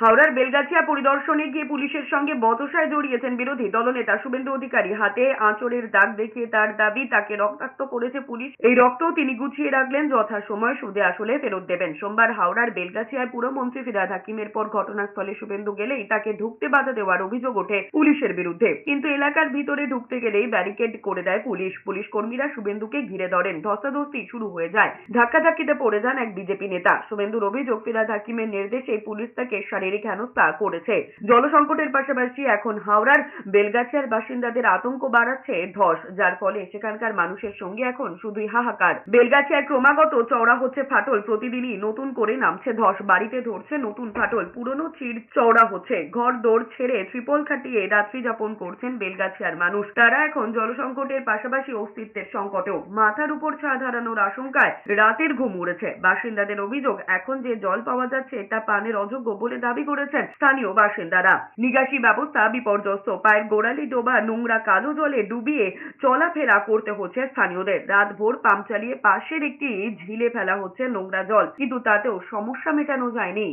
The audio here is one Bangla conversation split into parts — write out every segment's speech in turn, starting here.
হাওড়ার বেলগাছিয়া পরিদর্শনে গিয়ে পুলিশের সঙ্গে বতসায় জড়িয়েছেন বিরোধী দলনেতা শুভেন্দু অধিকারী। হাতে আঁচড়ের দাগ দেখিয়ে তার দাবি, তাকে রক্তাক্ত করেছে পুলিশ। এই রক্ত তিনি গুছিয়ে রাখলেন যথা সময় সুদে আসলে ফেরত দেবেন। সোমবার হাওড়ার বেলগাছিয়ায় পুরমন্ত্রী ফিরাদ হাকিমের পর ঘটনাস্থলে শুভেন্দু গেলেই তাকে ঢুকতে বাধা দেওয়ার অভিযোগ ওঠে পুলিশের বিরুদ্ধে। কিন্তু এলাকার ভিতরে ঢুকতে গেলেই ব্যারিকেড করে দেয় পুলিশ। পুলিশ কর্মীরা শুভেন্দুকে ঘিরে ধরেন। ধস্তাধস্তি শুরু হয়ে যায়। ধাক্কাধাক্কিতে পড়ে যান এক বিজেপি নেতা। শুভেন্দুর অভিযোগ, ফিরাদ হাকিমের নির্দেশে পুলিশ তাকে শারীরিক হেনস্থা করেছে? জলসংকটের পাশাপাশি এখন হাওড়ার বেলগাছিয়ার বাসিন্দাদের আতঙ্ক বাড়াচ্ছে ধস, যার ফলে সেখানকার মানুষের সঙ্গে এখন শুধুই হাহাকার। বেলগাছিয়ায় ক্রমাগত চওড়া হচ্ছে ফাটল, প্রতিদিনই নতুন করে নামছে ধস, বাড়িতে ধরছে নতুন ফাটল, পুরনো চির চওড়া হচ্ছে। ঘর দৌড় ছেড়ে ত্রিপল খাটিয়ে রাত্রি যাপন করছেন বেলগাছিয়ার মানুষ। তারা এখন জলসংকটের পাশাপাশি অস্তিত্বের সংকটেও মাথার উপর ছাদ হারানোর আশঙ্কায় রাতের ঘুম উড়েছে। বাসিন্দাদের অভিযোগ, এখন যে জল পাওয়া যাচ্ছে তা পানের অযোগ্য বলে দাবি করেছেন স্থানীয় বাসিন্দারা। নিকাশি ব্যবস্থা বিপর্যস্ত। পায়ের গোড়ালি ডোবা নোংরা কালো জলে ডুবিয়ে চলাফেরা করতে হচ্ছে স্থানীয়দের। রাত ভোর পাম্প চালিয়ে পাশের একটি ঝিলে ফেলা হচ্ছে নোংরা জল। কিন্তু তাতেও সমস্যা মেটানো যায়নি।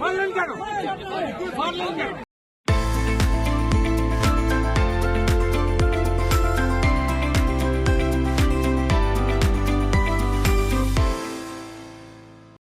মারলেন কেন? মারলেন কেন?